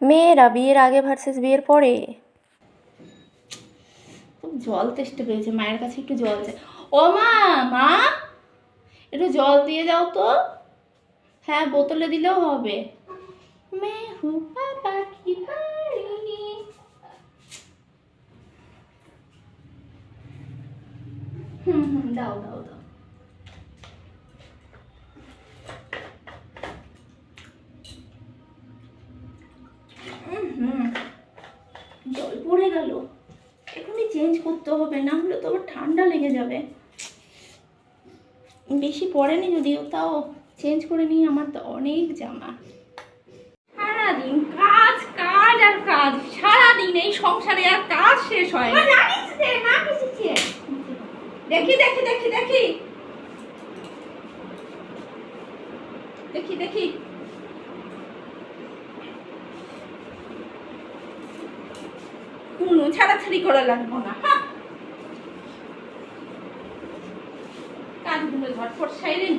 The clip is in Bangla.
মেয়েরা বিয়ের আগে ভার্সেস বিয়ের পরে? জল তেষ্টা পেয়েছে, মায়ের কাছে একটু জল চাই। ও মা মা, একটু জল দিয়ে যাও তো। হ্যাঁ বোতলে দিলেও হবে। হুম হুম, দাও দাও দাও উম, হুম জল পড়ে গেল। এখনই চেঞ্জ করতে হবে, না হলে তো ঠান্ডা লেগে যাবে। বেশি পড়েনি যদিও, তাও চেঞ্জ করে নিই, আমার তো অনেক জামা। সারাদিন কাজ কাজ আর কাজ। সারাদিন এই সংসারে আর কাজ শেষ হয় দেখি দেখি দেখি দেখি। দেখি দেখি। কোনো ছাড়াছাড়ি করা লাগবো না হ্যাঁ। কাজগুলো ঝটফট সাইলেন